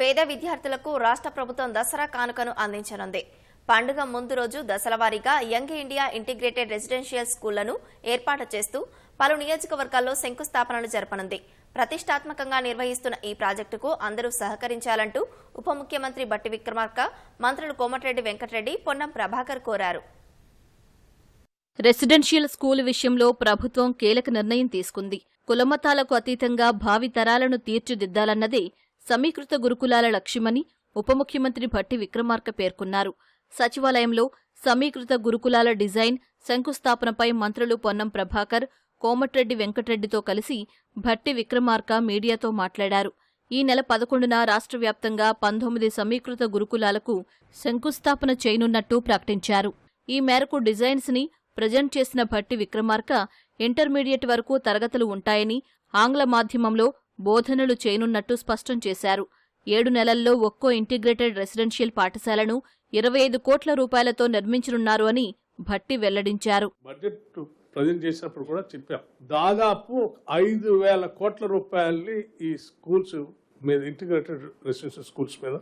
పేద విద్యార్థులకు రాష్ట్ర ప్రభుత్వం దసరా కానుకను అందించనుంది. పండుగ ముందు రోజు దశల వారీగా యంగ్ ఇండియా ఇంటిగ్రేటెడ్ రెసిడెన్షియల్ స్కూళ్ళను ఏర్పాటు చేస్తూ పలు నియోజకవర్గాల్లో శంకుస్థాపనలు జరపనుంది. ప్రతిష్టాత్మకంగా నిర్వహిస్తున్న ఈ ప్రాజెక్టుకు అందరూ సహకరించాలంటూ ఉప ముఖ్యమంత్రి బట్టి విక్రమార్క మంత్రులు కోమటిరెడ్డి వెంకటరెడ్డి పొన్నం ప్రభాకర్ కోరారు. రెసిడెన్షియల్ స్కూల్ విషయంలో ప్రభుత్వం కీలక నిర్ణయం తీసుకుంది. కులమతాలకు అతీతంగా భావితరాలను తీర్చిదిద్దాలన్నదే సమీకృత గురుకులాల లక్ష్యమని ఉప ముఖ్యమంత్రి భట్టి విక్రమార్క పేర్కొన్నారు. సచివాలయంలో సమీకృత గురుకులాల డిజైన్ శంకుస్థాపనపై మంత్రులు పొన్నం ప్రభాకర్ కోమటిరెడ్డి వెంకటరెడ్డితో కలిసి భట్టి విక్రమార్క మీడియాతో మాట్లాడారు. ఈ నెల పదకొండున రాష్ట్ర వ్యాప్తంగా పంతొమ్మిది సమీకృత గురుకులాలకు శంకుస్థాపన చేయనున్నట్టు ప్రకటించారు. ఈ మేరకు డిజైన్స్ని ప్రజెంట్ చేసిన భట్టి విక్రమార్క ఇంటర్మీడియట్ వరకు తరగతులు ఉంటాయని ఆంగ్ల మాధ్యమంలో బోధనలు చేయనున్నట్టు స్పష్టం చేశారు. ఏడు నెలల్లో ఒక్కో ఇంటిగ్రేటెడ్ రెసిడెన్షియల్ పాఠశాలను ఇరవై ఐదు కోట్ల రూపాయలతో నిర్మించనున్నారు అని భట్టి వెల్లడించారు. బడ్జెట్ ప్రజెంట్ చేసినప్పుడు కూడా చెప్పాం. దాదాపు ఐదు వేల కోట్ల రూపాయల్ని ఈ స్కూల్స్ మీద ఇంటిగ్రేటెడ్ రెసిడెన్షియల్ స్కూల్స్ మీద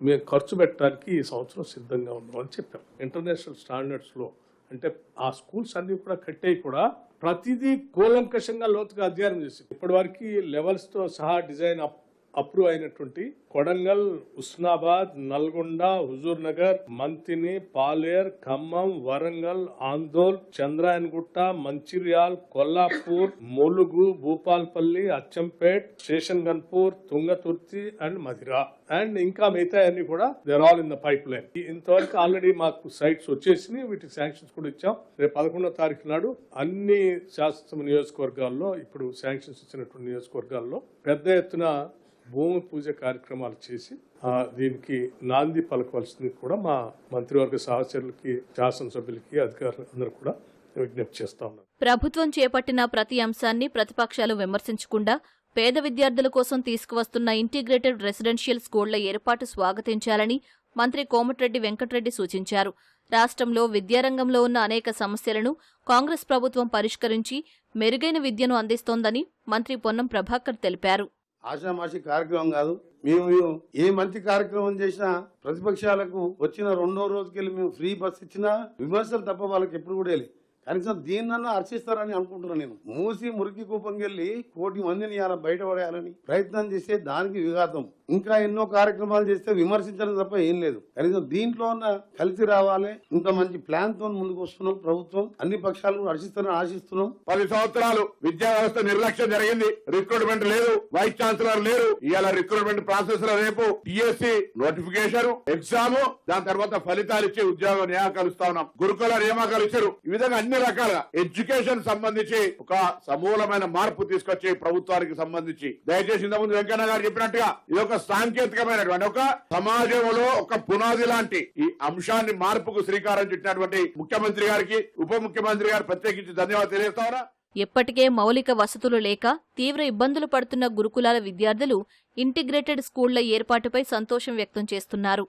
మేము ఖర్చు పెట్టడానికి ఈ సంవత్సరం సిద్ధంగా ఉన్నాం చెప్పాం. ఇంటర్నేషనల్ స్టాండర్డ్స్లో అంటే ఆ స్కూల్స్ అన్ని కూడా కట్టేవి కూడా ప్రతిదీ కూలంకషంగా లోతుగా అధ్యయనం చేసి ఇప్పటి వరకు లెవెల్స్తో సహా డిజైన్ అప్ అప్రూవ్ అయినటువంటి Kodangal Husnabad Nalgonda Huzurnagar Manthani Palair Khammam Warangal Andole Chandrayangutta Mancherial Kollapur Mulugu Bhupalpally Achampet Station Ghanpur Thungathurthi and Madhira. And ఇంకా మిగతా అన్ని కూడా there all in the pipeline ఇంతవరకు ఆల్రెడీ మాకు సైట్స్ వచ్చేసి వీటికి sanctions కూడా ఇచ్చాం. రేపు పదకొండో తారీఖు నాడు అన్ని శాసనసభ నియోజకవర్గాల్లో ఇప్పుడు శాంక్షన్స్ ఇచ్చినటువంటి నియోజకవర్గాల్లో పెద్ద ఎత్తున భూమి పూజ కార్యక్రమాలు చేసి దీనికి నాంది పలకవలసింది కూడా మా మంత్రివర్గ సహచరులకి శాసనసభ్యులకి అధికారులు అందరూ కూడా విజ్ఞప్తి చేస్తా ఉన్నారు. ప్రభుత్వం చేపట్టిన ప్రతి అంశాన్ని ప్రతిపక్షాలు విమర్శించకుండా పేద విద్యార్థుల కోసం తీసుకువస్తున్న ఇంటిగ్రేటెడ్ రెసిడెన్షియల్ స్కూళ్ళ ఏర్పాటు స్వాగతించాలని మంత్రి కోమటిరెడ్డి వెంకటరెడ్డి సూచించారు. రాష్ట్రంలో విద్యారంగంలో ఉన్న అనేక సమస్యలను కాంగ్రెస్ ప్రభుత్వం పరిష్కరించి మెరుగైన విద్యను అందిస్తోందని మంత్రి పొన్నం ప్రభాకర్ తెలిపారు. ఆషామాషి కార్యక్రమం కాదు. మేము ఏ మంచి కార్యక్రమం చేసినా ప్రతిపక్షాలకు వచ్చిన రెండో రోజుకెళ్ళి మేము ఫ్రీ బస్ ఇచ్చినా విమర్శలు తప్ప వాళ్ళకి ఎప్పుడు కూడా వెళ్ళి కనీసం దీన్నన్నా హర్షిస్తారని అనుకుంటున్నాను నేను. మూసి మురికి కూపంకెళ్ళి కోటి మందిని ఇలా బయటపడేయాలని ప్రయత్నం చేస్తే దానికి విఘాతం. ఇంకా ఎన్నో కార్యక్రమాలు చేస్తే విమర్శించడం తప్ప ఏం లేదు. కనీసం దీంట్లో ఉన్న కలిసి రావాలి. ఇంత మంచి ప్లాన్తో ముందుకు వస్తున్నాం ప్రభుత్వం. అన్ని పక్షాలు హర్షిస్తారని ఆశిస్తున్నాం. పది సంవత్సరాలు విద్యా వ్యవస్థ నిర్లక్ష్యం జరిగింది. రిక్రూట్మెంట్ లేదు. వైస్ ఛాన్సలర్ లేరు. ఇవాళ రిక్రూట్మెంట్ ప్రాసెస్లో రేపు టీఎస్సీ నోటిఫికేషన్ ఎగ్జామ్ దాని తర్వాత ఫలితాలు ఇచ్చి ఉద్యోగ నియామకాలు ఇస్తా ఉన్నాం. గురుకుల నియామకాలు ఇచ్చారు. ఈ విధంగా అన్ని రకాలుగా ఎడ్యుకేషన్ సంబంధించి ఒక సమూలమైన మార్పు తీసుకొచ్చి ప్రభుత్వానికి సంబంధించి. దయచేసి ఇంతకుముందు వెంకన్న గారు చెప్పినట్టుగా ఇది ఒక సాంకేతికమైనటువంటి ఒక సమాజంలో ఒక పునాది లాంటి ఈ అంశాన్ని మార్పుకు శ్రీకారం చుట్టినటువంటి ముఖ్యమంత్రి గారికి ఉప ముఖ్యమంత్రి గారు ప్రత్యేకించి ధన్యవాదాలు తెలియజేస్తా ఎప్పటికే ఇప్పటికే మౌలిక వసతులు లేక తీవ్ర ఇబ్బందులు పడుతున్న గురుకులాల విద్యార్థులు ఇంటిగ్రేటెడ్ స్కూళ్ళ ఏర్పాటుపై సంతోషం వ్యక్తం చేస్తున్నారు.